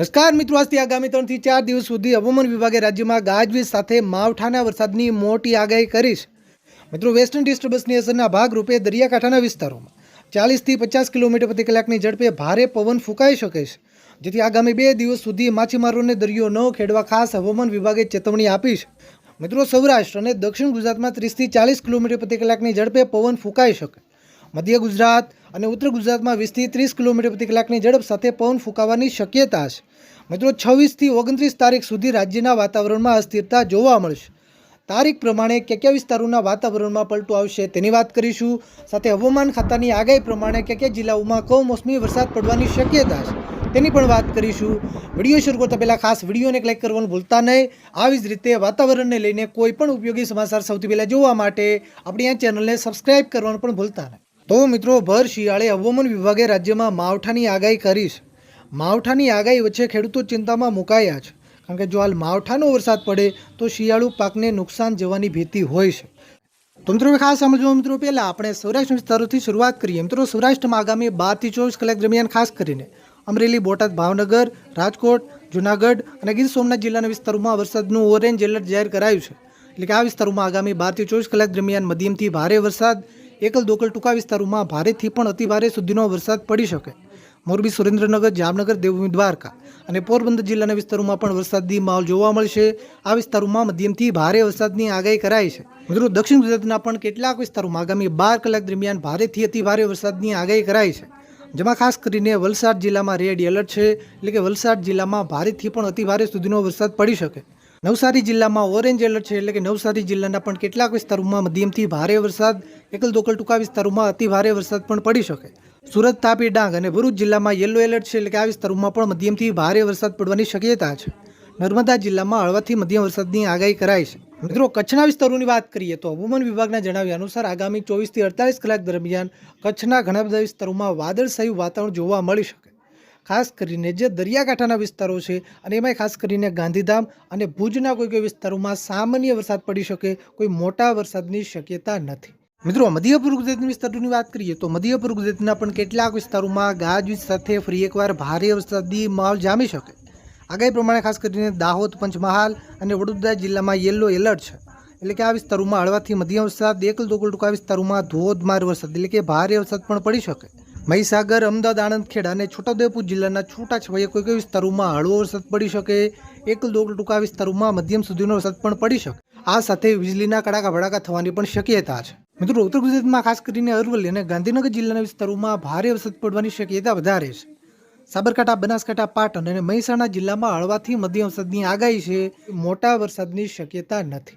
નમસ્કાર મિત્રો, આજથી આગામી ત્રણથી ચાર દિવસ સુધી હવામાન વિભાગે રાજ્યમાં ગાજવીજ સાથે માવઠાના વરસાદની મોટી આગાહી કરી છે. મિત્રો વેસ્ટર્ન ડિસ્ટર્બન્સની અસરના ભાગરૂપે દરિયાકાંઠાના વિસ્તારોમાં ચાલીસથી પચાસ કિલોમીટર પ્રતિ કલાકની ઝડપે ભારે પવન ફૂંકાઈ શકે છે. જેથી આગામી બે દિવસ સુધી માછીમારોને દરિયો ન ખેડવા ખાસ હવામાન વિભાગે ચેતવણી આપી છે. મિત્રો, સૌરાષ્ટ્ર અને દક્ષિણ ગુજરાતમાં ત્રીસથી ચાલીસ કિલોમીટર પ્રતિ કલાકની ઝડપે પવન ફૂંકાઈ શકે. મધ્ય ગુજરાત અને ઉત્તર ગુજરાતમાં વીસથી ત્રીસ કિલોમીટર પ્રતિ કલાકની ઝડપ સાથે પવન ફૂંકાવાની શક્યતા છે. મિત્રો, છવ્વીસથી ઓગણત્રીસ તારીખ સુધી રાજ્યના વાતાવરણમાં અસ્થિરતા જોવા મળશે. તારીખ પ્રમાણે કયા કયા વિસ્તારોના વાતાવરણમાં પલટો આવશે તેની વાત કરીશું. સાથે હવામાન ખાતાની આગાહી પ્રમાણે કયા કયા જિલ્લાઓમાં કમોસમી વરસાદ પડવાની શક્યતા છે તેની પણ વાત કરીશું. વીડિયો શરૂ કરતા પહેલાં ખાસ વિડીયોને ક્લિક કરવાનું ભૂલતા નહીં. આવી જ રીતે વાતાવરણને લઈને કોઈ પણ ઉપયોગી સમાચાર સૌથી પહેલાં જોવા માટે આપણી આ ચેનલને સબસ્ક્રાઈબ કરવાનું પણ ભૂલતા નહીં. તો મિત્રો, ભર શિયાળે હવામાન વિભાગે રાજ્યમાં માવઠાની આગાહી કરી છે. માવઠાની આગાહી વચ્ચે ખેડૂતો ચિંતામાં મુકાયા છે. કારણ કે જો હાલ માવઠાનો વરસાદ પડે, તો શિયાળુ પાકને નુકસાન જવાની ભીતિ હોય છે. તો મિત્રો ખાસ સમજવા મિત્રો, પહેલાં આપણે સૌરાષ્ટ્ર વિસ્તારોથી શરૂઆત કરીએ. મિત્રો, સૌરાષ્ટ્રમાં આગામી બારથી ચોવીસ કલાક દરમિયાન ખાસ કરીને અમરેલી, બોટાદ, ભાવનગર, રાજકોટ, જુનાગઢ અને ગીર સોમનાથ જિલ્લાના વિસ્તારોમાં વરસાદનું ઓરેન્જ એલર્ટ જાહેર કરાયું છે. એટલે કે આ વિસ્તારોમાં આગામી બારથી ચોવીસ કલાક દરમિયાન મધ્યમથી ભારે વરસાદ એકલ દોકલ ટૂંકા વિસ્તારોમાં ભારેથી પણ અતિભારે સુધીનો વરસાદ પડી શકે. મોરબી, સુરેન્દ્રનગર, જામનગર, દેવભૂમિ, દ્વારકા અને પોરબંદર જિલ્લાના વિસ્તારોમાં પણ વરસાદી માહોલ જોવા મળશે. આ વિસ્તારોમાં મધ્યમથી ભારે વરસાદની આગાહી કરાઈ છે. મિત્રો, દક્ષિણ ગુજરાતના પણ કેટલાક વિસ્તારોમાં આગામી બાર કલાક દરમિયાન ભારેથી અતિભારે વરસાદની આગાહી કરાઈ છે. જેમાં ખાસ કરીને વલસાડ જિલ્લામાં રેડ એલર્ટ છે. એટલે કે વલસાડ જિલ્લામાં ભારેથી પણ અતિભારે સુધીનો વરસાદ પડી શકે. નવસારી જિલ્લામાં ઓરેન્જ એલર્ટ છે એટલે કે નવસારી જિલ્લાના પણ કેટલાક વિસ્તારોમાં મધ્યમથી ભારે વરસાદ, એકલ દોકલ ટૂંકા વિસ્તારોમાં અતિ ભારે વરસાદ પણ પડી શકે. સુરત, તાપી, ડાંગ અને ભરૂચ જિલ્લામાં યલો એલર્ટ છે એટલે કે આ વિસ્તારોમાં પણ મધ્યમથી ભારે વરસાદ પડવાની શક્યતા છે. નર્મદા જિલ્લામાં હળવાથી મધ્યમ વરસાદની આગાહી કરાઈ છે. મિત્રો, કચ્છના વિસ્તારોની વાત કરીએ તો હવામાન વિભાગના જણાવ્યા અનુસાર આગામી ચોવીસથી અડતાલીસ કલાક દરમિયાન કચ્છના ઘણા બધા વિસ્તારોમાં વાદળછાયું વાતાવરણ જોવા મળી શકે. ખાસ કરીને જે દરિયાકાંઠાના વિસ્તારો છે અને એમાંય ખાસ કરીને ગાંધીધામ અને ભુજના કોઈ કોઈ વિસ્તારોમાં સામાન્ય વરસાદ પડી શકે, કોઈ મોટા વરસાદની શક્યતા નથી. મિત્રો મધ્ય પૂર્વ ગુજરાતના વિસ્તારોની વાત કરીએ તો મધ્ય પૂર્વ ગુજરાતના પણ કેટલાક વિસ્તારોમાં ગાજવીજ સાથે ફરી એકવાર ભારે વરસાદી માહોલ જામી શકે. આગાહી પ્રમાણે ખાસ કરીને દાહોદ, પંચમહાલ અને વડોદરા જિલ્લામાં યેલો એલર્ટ છે. એટલે કે આ વિસ્તારોમાં હળવાથી મધ્યમ વરસાદ એકલ દોકલ ટૂંકા વિસ્તારોમાં ધોધમાર વરસાદ, એટલે કે ભારે વરસાદ પણ પડી શકે. મહીસાગર, અમદાવાદ આણંદ ખેડા અને છોટાઉદેપુર જિલ્લાના છૂટાછવાયા કોઈ કોઈ વિસ્તારોમાં હળવો વરસાદ પડી શકે. એક દોકલ ટૂંકા વિસ્તારોમાં મધ્યમ સુધીનો વરસાદ પણ પડી શકે. આ સાથે વીજળીના કડાકા ભડાકા થવાની પણ શક્યતા છે. મિત્રો, ઉત્તર ગુજરાતમાં ખાસ કરીને અરવલ્લી અને ગાંધીનગર જિલ્લાના વિસ્તારોમાં ભારે વરસાદ પડવાની શક્યતા વધારે છે. સાબરકાંઠા, બનાસકાંઠા, પાટણ અને મહેસાણા જિલ્લામાં હળવાથી મધ્યમ વરસાદની આગાહી છે. મોટા વરસાદની શક્યતા નથી.